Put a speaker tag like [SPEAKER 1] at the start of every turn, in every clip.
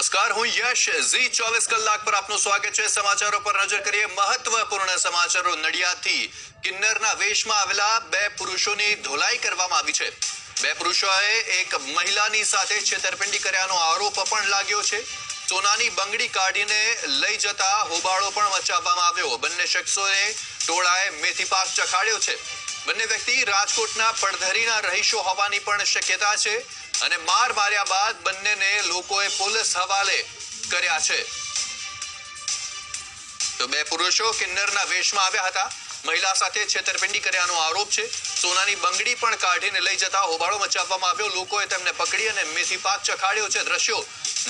[SPEAKER 1] નમસ્કાર હું યશ ઝી ચોવીસ કલાક પર આપનું સ્વાગત છે સમાચારો પર નજર કરીએ મહત્વપૂર્ણ સમાચારો નડિયાદથી કિન્નરના વેશમાં આવેલા બે પુરુષોની ધોલાઈ કરવામાં આવી છે બે પુરુષોએ એક મહિલાની સાથે છેતરપિંડી કર્યાનો આરોપ પણ લાગ્યો છે સોનાની બંગડી કાઢીને લઈ જતા હોબાળો પણ મચાવવામાં આવ્યો બંને શખ્સોએ ટોળાએ મેથી પાક ચખાડ્યો છે બંને વ્યક્તિ રાજકોટના પડધરીના રહીશો હોવાની પણ શક્યતા છે અને માર માર્યા બાદ બંનેને લોકોએ પોલીસ હવાલે કર્યા છે. તો બે પુરુષો કિન્નરના વેશમાં આવ્યા હતા. મહિલા સાથે છેતરપિંડી કર્યાનો આરોપ છે. સોનાની બંગડી પણ કાઢીને લઈ જતા હોબાળો મચાવવામાં આવ્યો. લોકોએ તેમને પકડી અને મેથી પાક ચખાડ્યો છે. દ્રશ્યો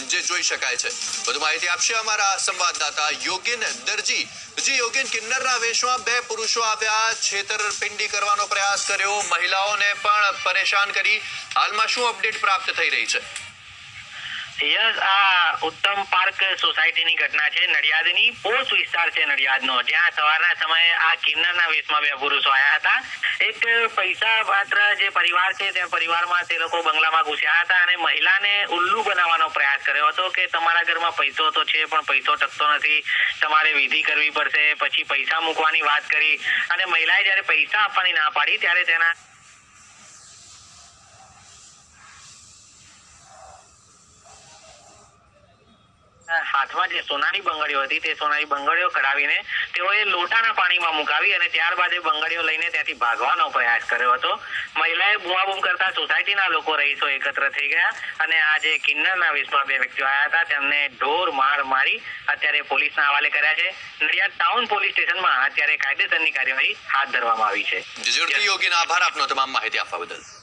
[SPEAKER 1] જે જોઈ શકાય છે. વધુ માહિતી આપશે અમારા સંવાદદાતા યોગિન દરજી. જી યોગિન, કિન્નરના વેશમાં બે પુરુષો આવ્યા. છેતરપિંડી કરવાનો પ્રયાસ કર્યો. મહિલાઓને પણ પરેશાન કરી. હાલમાં શું અપડેટ પ્રાપ્ત થઈ રહી છે?
[SPEAKER 2] યસ આ ઉત્તમ પાર્ક સોસાયટીની ઘટના છે. નડિયાદની પોસ વિસ્તાર છે નડિયાદનો. જ્યાં સવારના સમયે આ કિન્નરના વેશમાં બે પુરુષો આવ્યા હતા. એક પૈસા પાત્ર જે પરિવાર છે તે પરિવારમાં તે લોકો બંગલામાં ઘૂસ્યા હતા અને મહિલાને ઉલ્લુ બનાવવાનો પ્રયાસ કર્યો હતો કે તમારા ઘરમાં પૈસો તો છે, પણ પૈસો ટકતો નથી. તમારે વિધિ કરવી પડશે. પછી પૈસા મૂકવાની વાત કરી અને મહિલાએ જ્યારે પૈસા આપવાની ના પાડી, ત્યારે તેના હાથમાં જે સોનાની બંગડીઓ હતી, તે સોનાની બંગડીઓ કઢાવીને તેઓએ લોટાના પાણીમાં મુકાવી અને ત્યારબાદ એ બંગડીઓ લઈને ત્યાંથી ભાગવાનો પ્રયાસ કર્યો હતો. મહિલાએ બૂમાબૂમ કરતા સોસાયટીના લોકો રહીશો એકત્ર થઈ ગયા અને આ જે કિન્નરના વિશ્વમાં બે વ્યક્તિઓ આવ્યા હતા. તેમને ઢોર માર મારી અત્યારે પોલીસના હવાલે કર્યા છે. નડિયાદ ટાઉન પોલીસ સ્ટેશનમાં અત્યારે કાયદેસરની કાર્યવાહી હાથ ધરવામાં આવી છે.
[SPEAKER 1] આભાર આપનો તમામ માહિતી આપવા બદલ.